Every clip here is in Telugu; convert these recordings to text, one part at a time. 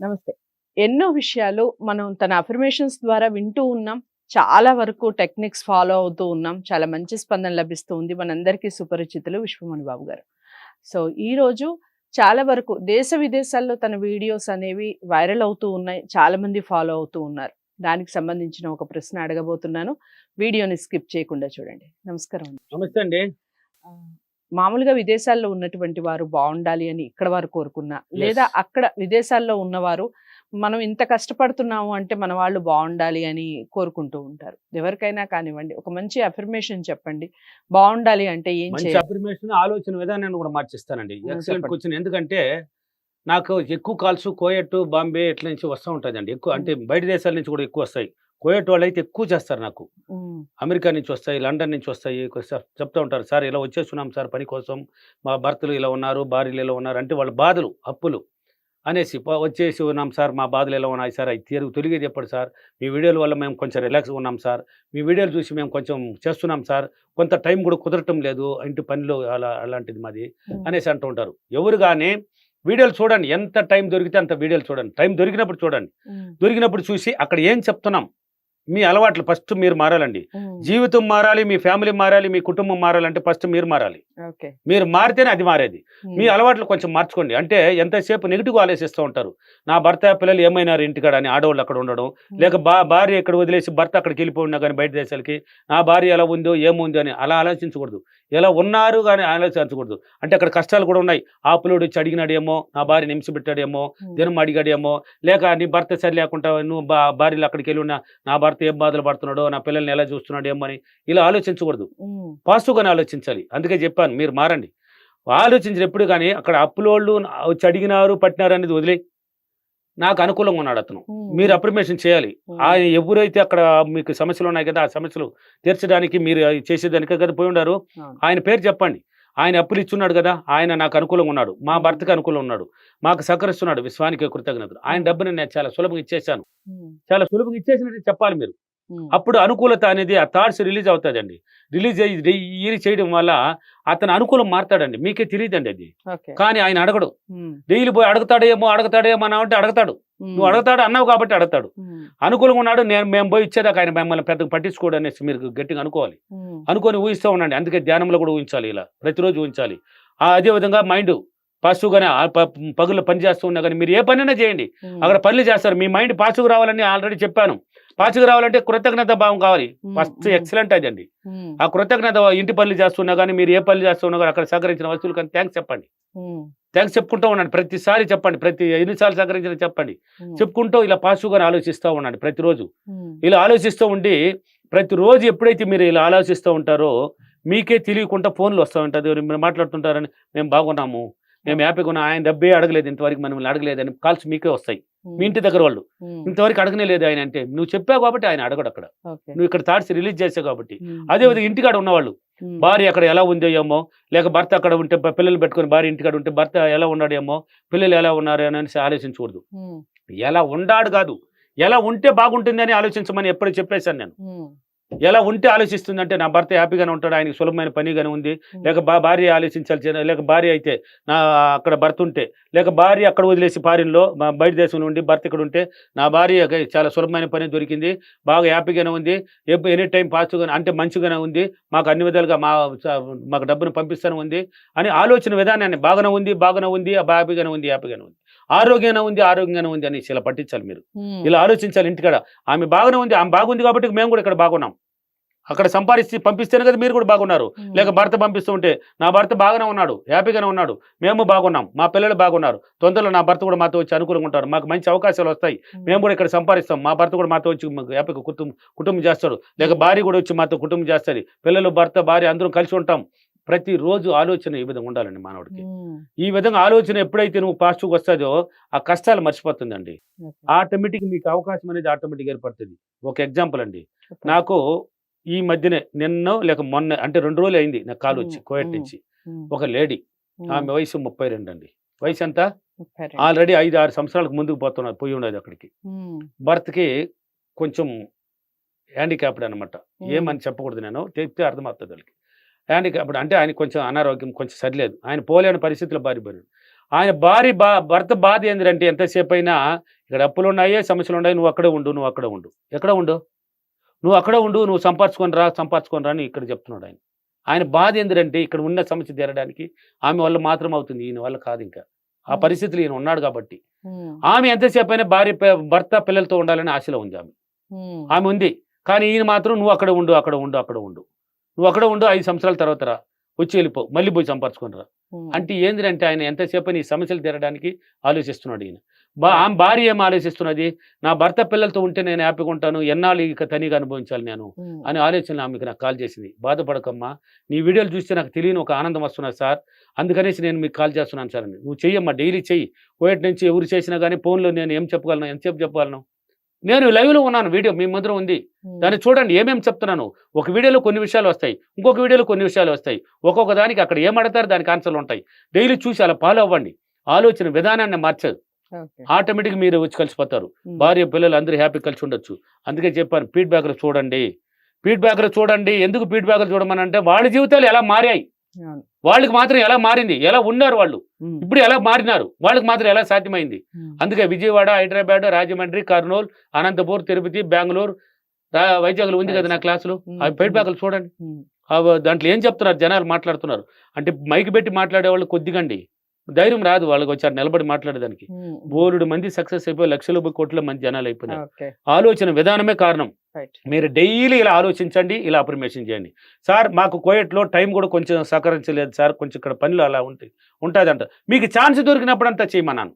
నమస్తే. ఎన్నో విషయాలు మనం తన అఫర్మేషన్స్ ద్వారా వింటూ ఉన్నాం. చాలా వరకు టెక్నిక్స్ ఫాలో అవుతూ ఉన్నాం. చాలా మంచి స్పందన లభిస్తూ ఉంది. మనందరికీ సుపరిచితులు విశ్వమణి బాబు గారు. సో ఈ రోజు చాలా వరకు దేశ విదేశాల్లో తన వీడియోస్ అనేవి వైరల్ అవుతూ ఉన్నాయి. చాలా మంది ఫాలో అవుతూ ఉన్నారు. దానికి సంబంధించిన ఒక ప్రశ్న అడగబోతున్నాను. వీడియోని స్కిప్ చేయకుండా చూడండి. నమస్కారం అండి. నమస్తే అండి. మామూలుగా విదేశాల్లో ఉన్నటువంటి వారు బాగుండాలి అని ఇక్కడ వారు కోరుకున్నా లేదా అక్కడ విదేశాల్లో ఉన్నవారు మనం ఇంత కష్టపడుతున్నాము అంటే మన వాళ్ళు బాగుండాలి అని కోరుకుంటూ ఉంటారు. ఎవరికైనా కానివ్వండి ఒక మంచి అఫర్మేషన్ చెప్పండి బాగుండాలి అంటే ఏం అఫర్మేషన్ ఆలోచన విధానాన్ని కూడా మార్చిస్తానండి. ఎక్సలెంట్. క్వశ్చన్ ఎందుకంటే నాకు ఎక్కువ కాల్స్ కోయట్ బాంబే ఇట్ల నుంచి వస్తూ ఉంటుందండి. ఎక్కువ అంటే బయట దేశాల నుంచి కూడా ఎక్కువ వస్తాయి. కోయట్ వాళ్ళు అయితే ఎక్కువ చేస్తారు నాకు. అమెరికా నుంచి వస్తాయి లండన్ నుంచి వస్తాయి చెప్తూ ఉంటారు సార్ ఇలా వచ్చేస్తున్నాం సార్ పని కోసం మా భర్తలు ఇలా ఉన్నారు భార్యలు ఇలా ఉన్నారు అంటే వాళ్ళ బాధలు అప్పులు అనేసి "పో- వచ్చేసి ఉన్నాం సార్ మా బాధలు ఎలా ఉన్నాయి సార్? అవి తీరు తొలిగేది ఎప్పుడు సార్ మీ వీడియోల వల్ల మేము కొంచెం రిలాక్స్గా ఉన్నాం సార్ మీ వీడియోలు చూసి మేము కొంచెం చేస్తున్నాం సార్ కొంత టైం కూడా కుదరటం లేదు ఇంటి పనిలో అలా అలాంటిది మాది అనేసి అంటూ ఉంటారు. ఎవరు కానీ వీడియోలు చూడండి ఎంత టైం దొరికితే అంత వీడియోలు చూడండి టైం దొరికినప్పుడు చూడండి దొరికినప్పుడు చూసి అక్కడ ఏం చెప్తున్నాం? మీ అలవాట్లు ఫస్ట్ మీరు మారాలండి. జీవితం మారాలి మీ ఫ్యామిలీ మారాలి మీ కుటుంబం మారాలంటే ఫస్ట్ మీరు మారాలి. మీరు మారితేనే అది మారేది. మీ అలవాట్లు కొంచెం మార్చుకోండి. అంటే ఎంతసేపు నెగిటివ్గా ఆలోచిస్తూ ఉంటారు. నా భర్త పిల్లలు ఏమైనారు ఇంటికాడ అని ఆడవాళ్ళు అక్కడ ఉండడం. లేక బా భార్య ఇక్కడ వదిలేసి భర్త అక్కడికి వెళ్ళిపోయినా కానీ బయట దేశాలకి నా భార్య ఎలా ఉందో ఏముందో అని అలా ఆలోచించకూడదు. ఎలా ఉన్నారు కానీ ఆలోచించకూడదు. అంటే అక్కడ కష్టాలు కూడా ఉన్నాయి. ఆ పిల్లోడు వచ్చి అడిగినాడేమో నా భార్య నిమిషం పెట్టాడేమో ఉమ్, దినం అడిగాడేమో లేక నీ భర్త సరి లేకుండా నువ్వు భార్యలు అక్కడికి వెళ్ళి ఉన్నా నా భర్త ఏం బాధలు పడుతున్నాడో నా పిల్లల్ని ఎలా చూస్తున్నాడేమో అని ఇలా ఆలోచించకూడదు. పాజిటివ్గానే ఆలోచించాలి. అందుకే చెప్పాను. మీరు మారండి. ఆలోచించిన ఎప్పుడు కానీ అక్కడ అప్పులోళ్ళు వచ్చి అడిగినారు పట్టినారు అనేది వదిలే. నాకు అనుకూలంగా ఉన్నాడు అతను. మీరు అప్రిమేషన్ చేయాలి. ఆయన ఎవరైతే అక్కడ మీకు సమస్యలు ఉన్నాయి కదా ఆ సమస్యలు తీర్చడానికి మీరు చేసేదానికే కదా పోయి ఉన్నారు. ఆయన పేరు చెప్పండి. ఆయన అప్పులు ఇచ్చున్నాడు కదా ఆయన నాకు అనుకూలంగా ఉన్నాడు. మా భర్తకు అనుకూలంగా ఉన్నాడు. మాకు సహకరిస్తున్నాడు విశ్వానికి కృతజ్ఞతలు. ఆయన డబ్బుని నేను చాలా సులభంగా ఇచ్చేసాను చాలా సులభంగా ఇచ్చేసినట్టు చెప్పాలి మీరు. అప్పుడు అనుకూలత అనేది ఆ థాట్స్ రిలీజ్ అవుతుందండి. రిలీజ్ అయ్యి ఈ చేయడం వల్ల అతను అనుకూలం మారుతాడండి. మీకే తెలియదండి అది. కానీ ఆయన అడగడు. డైలీ పోయి అడుగుతాడేమో అడుగుతాడేమో అని అంటే అడగతాడు. నువ్వు అడుగుతాడు అన్నావు కాబట్టి అడగతాడు. అనుకూలంగా ఉన్నాడు నేను మేము పోయి ఇచ్చేదాకా ఆయన మిమ్మల్ని పెద్దగా పట్టించుకోడు అనేసి మీరు గట్టిగా అనుకోవాలి. అనుకొని ఊహిస్తూ ఉండండి. అందుకే ధ్యానంలో కూడా ఊహించాలి ఇలా. ప్రతిరోజు ఊహించాలి. ఆ అదే విధంగా మైండ్ పాజిటివ్గానే పగులు పని చేస్తూ ఉన్నా కానీ మీరు ఏ పనైనా చేయండి. అక్కడ పనులు చేస్తారు. మీ మైండ్ పాజిటివ్ రావాలని ఆల్రెడీ చెప్పాను. పాజిటివ్ రావాలంటే కృతజ్ఞత భావం కావాలి. ఫస్ట్ ఎక్సలెంట్ అదండి. ఆ కృతజ్ఞత ఇంటి పనులు చేస్తున్నా కానీ మీరు ఏ పనులు చేస్తున్నా కానీ అక్కడ సహకరించిన వస్తువులు కానీ థ్యాంక్స్ చెప్పండి. థ్యాంక్స్ చెప్పుకుంటూ ఉండండి. ప్రతిసారి చెప్పండి. ప్రతి ఎన్నిసార్లు సహకరించిన చెప్పండి. చెప్పుకుంటూ ఇలా పాజిటివ్గానే ఆలోచిస్తూ ఉండండి ప్రతిరోజు. ఇలా ఆలోచిస్తూ ఉండి ప్రతిరోజు ఎప్పుడైతే మీరు ఇలా ఆలోచిస్తూ ఉంటారో మీకే తెలియకుండా ఫోన్లు వస్తూ ఉంటుంది మీరు మాట్లాడుతుంటారని మేము బాగున్నాము. మేము హ్యాపీగా ఉన్నాం ఆయన డబ్బే అడగలేదు ఇంతవరకు మనం అడగలేదని కాల్స్ మీకే వస్తాయి. మీ ఇంటి దగ్గర వాళ్ళు. ఇంతవరకు అడగనే లేదు ఆయన అంటే నువ్వు చెప్పావు కాబట్టి ఆయన అడగడు అక్కడ. నువ్వు ఇక్కడ థాట్స్ రిలీజ్ చేసావు కాబట్టి. అదే విధంగా ఇంటికాడ ఉన్నవాళ్ళు. భార్య అక్కడ ఎలా ఉందో ఏమో లేక భర్త అక్కడ ఉంటే పిల్లలు పెట్టుకొని భార్య ఇంటికాడ ఉంటే భర్త ఎలా ఉన్నాడేమో పిల్లలు ఎలా ఉన్నారు అని అనేసి ఆలోచించకూడదు. ఎలా ఉండాడు కాదు. ఎలా ఉంటే బాగుంటుంది అని ఆలోచించమని ఎప్పుడు చెప్పేశాను నేను. ఎలా ఉంటే ఆలోచిస్తుందంటే నా భర్త హ్యాపీగానే ఉంటాడు ఆయనకి సులభమైన పనిగానే ఉంది. ఉమ్, లేక బా భార్య ఆలోచించాల్సి లేక భార్య అయితే నా అక్కడ భర్త ఉంటే లేక భార్య అక్కడ వదిలేసి ఫారిన్లో మా బయట దేశంలో ఉండి భర్త ఇక్కడ ఉంటే నా భార్య చాలా సులభమైన పని దొరికింది. బాగా హ్యాపీగానే ఉంది. ఎనీ టైం పాజిటివ్గా అంటే మంచిగానే ఉంది. మాకు అన్ని విధాలుగా మా మాకు డబ్బును పంపిస్తానే ఉంది అని ఆలోచన విధానాన్ని బాగానే ఉంది బాగానే ఉంది హ్యాపీగానే ఉంది హ్యాపీగానే ఉంది. ఆరోగ్యంగా ఉంది ఆరోగ్యంగానే ఉంది అని ఇలా పట్టించాలి మీరు. ఇలా ఆలోచించాలి ఇంటికాడ. ఆమె బాగానే ఉంది ఆమె బాగుంది కాబట్టి మేము కూడా ఇక్కడ బాగున్నాం. అక్కడ సంపాదించి పంపిస్తేనే కదా మీరు కూడా బాగున్నారు. లేక భర్త పంపిస్తూ ఉంటే నా భర్త బాగానే ఉన్నాడు హ్యాపీగానే ఉన్నాడు మేము బాగున్నాం మా పిల్లలు బాగున్నారు తొందరలో నా భర్త కూడా మాతో వచ్చి అనుకూలంగా ఉంటారు మాకు మంచి అవకాశాలు వస్తాయి. మేము కూడా ఇక్కడ సంపాదిస్తాం మా భర్త కూడా మాతో వచ్చి హ్యాపీగా కుటుంబం కుటుంబం చేస్తాడు. లేక భార్య కూడా వచ్చి మాతో కుటుంబం చేస్తుంది. పిల్లలు భర్త భార్య అందరం కలిసి ఉంటాం. ప్రతిరోజు ఆలోచన ఈ విధంగా ఉండాలండి మానవుడికి. ఈ విధంగా ఆలోచన ఎప్పుడైతే నువ్వు పాజిటివ్గా వస్తుందో ఆ కష్టాలు మర్చిపోతుందండి. ఆటోమేటిక్ మీకు అవకాశం అనేది ఆటోమేటిక్ ఏర్పడుతుంది. ఒక ఎగ్జాంపుల్ అండి. నాకు ఈ మధ్యనే నిన్న లేక మొన్న అంటే రెండు రోజులు అయింది నాకు కాల్ వచ్చి. కోయట్. నుంచి. ఒక లేడీ ఆమె వయసు ముప్పై రెండు అండి. వయసు ఎంత. ఆల్రెడీ ఐదు ఆరు సంవత్సరాలకు ముందుకు పోతున్నారు పోయి ఉండేది అక్కడికి. భర్తకి కొంచెం హ్యాండిక్యాప్డ్ అనమాట. ఏమని చెప్పకూడదు నేను చెప్తే అర్థమవుతుంది వాళ్ళకి. హ్యాండిక్యాప్డ్ అంటే ఆయన కొంచెం అనారోగ్యం కొంచెం సరిలేదు. ఆయన పోలేని పరిస్థితిలో బారిపోయాడు. ఆయన భార్య బా భర్త బాధ ఏంటంటే ఎంతసేపు అయినా ఇక్కడ అప్పులు ఉన్నాయే సమస్యలు ఉన్నాయి నువ్వు అక్కడే ఉండు నువ్వు అక్కడే ఉండు. ఎక్కడ ఉండు? నువ్వు అక్కడే ఉండు నువ్వు సంపాదించుకొని రా సంపాదించుకొని రా అని ఇక్కడ చెప్తున్నాడు ఆయన. ఆయన బాధ ఏంటంటే ఇక్కడ ఉన్న సమస్య తీరడానికి ఆమె వల్ల మాత్రం అవుతుంది ఈయన వల్ల కాదు ఇంకా. ఆ. పరిస్థితులు ఈయన ఉన్నాడు కాబట్టి. ఆమె ఎంతసేపు అయినా భార్య భర్త పిల్లలతో ఉండాలని ఆశలో ఉంది ఆమె. ఆమె ఉంది. కానీ ఈయన మాత్రం నువ్వు అక్కడ ఉండు అక్కడ ఉండు అక్కడ ఉండు. నువ్వు అక్కడ ఉండు ఐదు సంవత్సరాల తర్వాత రా. వచ్చి వెళ్ళిపో మళ్ళీ పోయి సంపాదించుకొని రా. అంటే ఏంటంటే ఆయన ఎంతసేపు ఈ సమస్యలు తీరడానికి ఆలోచిస్తున్నాడు ఈయన. బా ఆమె భార్య ఏం ఆలోచిస్తున్నది? నా భర్త పిల్లలతో ఉంటే నేను హ్యాపీగా ఉంటాను. ఎన్నాళ్ళు ఇక తనిగా అనుభవించాలి నేను? అని ఆలోచన ఆమెకు నాకు కాల్ చేసింది. బాధపడకమ్మా నీ వీడియోలు చూస్తే నాకు తెలియని ఒక ఆనందం వస్తున్నది సార్. అందుకనేసి నేను మీకు కాల్ చేస్తున్నాను సార్ అని. నువ్వు చెయ్యమ్మా డైలీ చెయ్యి. కోయట్ నుంచి ఎవరు చేసినా కానీ ఫోన్లో నేను ఏం చెప్పగలను? ఎంతసేపు చెప్పగలను? నేను లైవ్లో ఉన్నాను వీడియో మీ ముందర ఉంది. దాన్ని చూడండి ఏమేమి చెప్తున్నాను? ఒక వీడియోలో కొన్ని విషయాలు వస్తాయి ఇంకొక వీడియోలో కొన్ని విషయాలు వస్తాయి. ఒక్కొక్క దానికి అక్కడ ఏం అడతారు? దానికి ఆన్సర్లు ఉంటాయి. డైలీ చూసి అలా ఫాలో అవ్వండి. ఆలోచన విధానాన్ని మార్చదు. ఆటోమేటిక్ మీరు వచ్చి కలిసిపోతారు. భార్య పిల్లలు అందరూ హ్యాపీ కలిసి ఉండొచ్చు. అందుకే చెప్పాను ఫీడ్బ్యాక్లు చూడండి. ఫీడ్బ్యాక్లు చూడండి. ఎందుకు ఫీడ్బ్యాక్లు చూడమని అంటే వాళ్ళ జీవితాలు ఎలా మారాయి. వాళ్ళకి మాత్రం ఎలా మారింది? ఎలా ఉన్నారు వాళ్ళు? ఇప్పుడు ఎలా మారినారు? వాళ్ళకి మాత్రం ఎలా సాధ్యమైంది? అందుకే విజయవాడ హైదరాబాద్ రాజమండ్రి కర్నూలు అనంతపూర్ తిరుపతి బెంగళూరు వైజాగ్లో ఉంది కదా నా క్లాసులు? ఆ ఫీడ్బ్యాక్లు చూడండి. దాంట్లో ఏం చెప్తున్నారు? జనాలు మాట్లాడుతున్నారు. అంటే మైక్ పెట్టి మాట్లాడే వాళ్ళు కొద్దిగండి. ధైర్యం రాదు వాళ్ళకి వచ్చారు నిలబడి మాట్లాడేదానికి. బోలుడు మంది సక్సెస్ అయిపోయి లక్షల కోట్ల మంది జనాలు అయిపోయినారు. ఆలోచన విధానమే కారణం. మీరు డైలీ ఇలా ఆలోచించండి ఇలా అప్రిమేషన్ చేయండి. సార్ మాకు కోయట్లో టైం కూడా కొంచెం సహకరించలేదు సార్ కొంచెం ఇక్కడ పనులు అలా ఉంటాయి ఉంటుందంట. మీకు ఛాన్స్ దొరికినప్పుడు అంతా చేయమన్నాను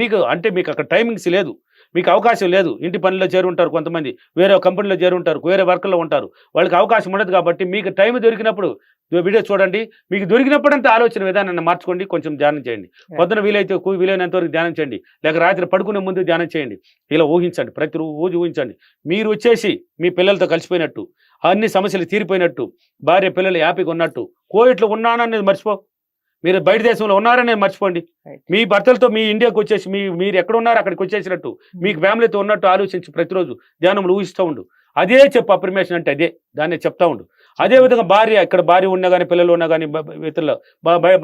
మీకు అంటే మీకు అక్కడ టైమింగ్స్ లేదు. మీకు అవకాశం లేదు. ఇంటి పనిలో చేరుంటారు కొంతమంది. వేరే కంపెనీలో చేరుంటారు. వేరే వర్క్లో ఉంటారు. వాళ్ళకి అవకాశం ఉండదు కాబట్టి మీకు టైం దొరికినప్పుడు వీడియో చూడండి. మీకు దొరికినప్పుడంతా ఆలోచన విధానాన్ని మార్చుకోండి. కొంచెం ధ్యానం చేయండి. పొద్దున వీలైతే కు- వీలైనంత వరకు ధ్యానం చేయండి. లేక రాత్రి పడుకునే ముందు ధ్యానం చేయండి. ఇలా ఊహించండి. ప్రతి రోజు ఊహించండి. మీరు వచ్చేసి మీ పిల్లలతో కలిసిపోయినట్టు అన్ని సమస్యలు తీరిపోయినట్టు భార్య పిల్లలు హ్యాపీగా ఉన్నట్టు కోవిడ్లో ఉన్నాననేది మర్చిపో మీరు బయట దేశంలో ఉన్నారనేది మర్చిపోండి. మీ భర్తలతో మీ ఇండియాకి వచ్చేసి మీ మీరు ఎక్కడ ఉన్నారో అక్కడికి వచ్చేసినట్టు మీకు ఫ్యామిలీతో ఉన్నట్టు ఆలోచించి ప్రతిరోజు ధ్యానంలో ఊహిస్తూ ఉండు. అదే చెప్పు అప్రిమేషన్ అంటే అదే దాన్ని చెప్తా ఉండు. అదే విధంగా భార్య ఇక్కడ భార్య ఉన్నా కానీ పిల్లలు ఉన్నా కానీ ఇతరులు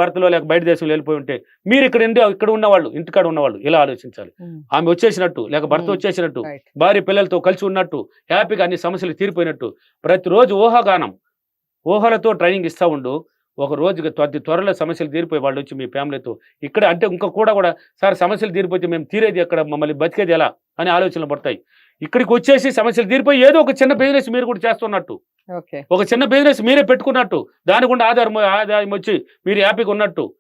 భర్తలో లేక బయట దేశంలో వెళ్ళిపోయి ఉంటే మీరు ఇక్కడ ఇండియా ఇక్కడ ఉన్నవాళ్ళు ఇంటికాడ ఉన్నవాళ్ళు ఇలా ఆలోచించాలి. ఉమ్, ఆమె వచ్చేసినట్టు లేక భర్త Hmm. వచ్చేసినట్టు భార్య పిల్లలతో కలిసి ఉన్నట్టు హ్యాపీగా అన్ని సమస్యలు తీరిపోయినట్టు ప్రతిరోజు ఊహాగానం ఊహలతో ట్రైనింగ్ ఇస్తూ ఉండు. ఒక రోజుకి అతి త్వరలో సమస్యలు తీరిపోయి వాళ్ళు వచ్చి మీ ఫ్యామిలీతో ఇక్కడ అంటే ఇంకా కూడా కూడా సార్ సమస్యలు తీరిపోతే మేము తీరేది ఎక్కడ? మమ్మల్ని బతికేది ఎలా? అని ఆలోచనలు పడతాయి. ఇక్కడికి వచ్చేసి సమస్యలు తీరిపోయి ఏదో ఒక చిన్న బిజినెస్ మీరు కూడా చేస్తున్నట్టు. ఓకే. ఒక చిన్న బిజినెస్ మీరే పెట్టుకున్నట్టు. దాని గుండా ఆధారం ఆదాయం వచ్చి మీరు హ్యాపీగా ఉన్నట్టు.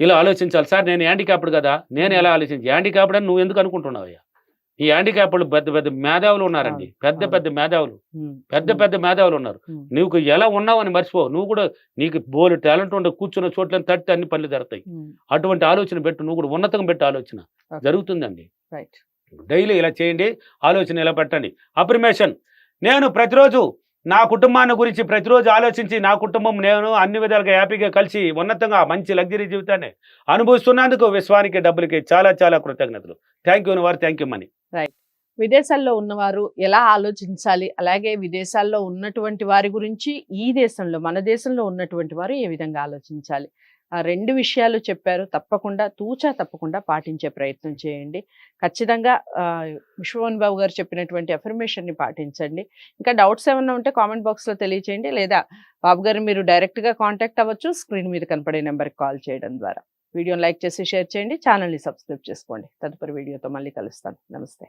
ఇలా ఆలోచించాలి. సార్ నేను హ్యాండిక్యాప్డ్ కదా. నేను ఎలా ఆలోచించి హ్యాండిక్యాప్డ్ అని నువ్వు ఎందుకు అనుకుంటున్నావయ్యా? ఈ హ్యాండిక్యాప్డ్ పెద్ద పెద్ద మేధావులు ఉన్నారండి. పెద్ద. పెద్ద మేధావులు. పెద్ద పెద్ద మేధావులు ఉన్నారు. నువ్వు ఎలా ఉన్నావని మర్చిపో నువ్వు కూడా నీకు బోలు టాలెంట్ ఉండే కూర్చున్న చోట్ల తట్టి అన్ని పనులు జరుగుతాయి. అటువంటి ఆలోచన పెట్టు. నువ్వు కూడా ఉన్నతంగా పెట్టు ఆలోచన. జరుగుతుందండి. డైలీ ఇలా చేయండి. ఆలోచన ఇలా పెట్టండి. అప్రిమేషన్. నేను ప్రతిరోజు నా కుటుంబాన్ని గురించి ప్రతిరోజు ఆలోచించి నా కుటుంబం నేను అన్ని విధాలుగా హ్యాపీగా కలిసి ఉన్నతంగా మంచి లగ్జరీ జీవితాన్ని అనుభవిస్తున్నందుకు విశ్వానికి డబ్బులకి చాలా చాలా కృతజ్ఞతలు. థ్యాంక్ యూ వారు థ్యాంక్ యూ మనీ విదేశాల్లో ఉన్నవారు ఎలా ఆలోచించాలి? అలాగే విదేశాల్లో ఉన్నటువంటి వారి గురించి ఈ దేశంలో మన దేశంలో ఉన్నటువంటి వారు ఏ విధంగా ఆలోచించాలి? ఆ రెండు విషయాలు చెప్పారు. తప్పకుండా తూచా తప్పకుండా పాటించే ప్రయత్నం చేయండి. ఖచ్చితంగా ఆ, విశ్వమోహన్ బాబు గారు చెప్పినటువంటి అఫర్మేషన్ని పాటించండి. ఇంకా డౌట్స్ ఏమైనా ఉంటే కామెంట్ బాక్స్లో తెలియచేయండి. లేదా బాబు గారు మీరు డైరెక్ట్గా కాంటాక్ట్ అవ్వచ్చు. స్క్రీన్ మీద కనపడే నెంబర్కి కాల్ చేయడం ద్వారా. వీడియోని లైక్ చేసి షేర్ చేయండి. ఛానల్ని సబ్స్క్రైబ్ చేసుకోండి. తదుపరి వీడియోతో మళ్ళీ కలుస్తాను. నమస్తే.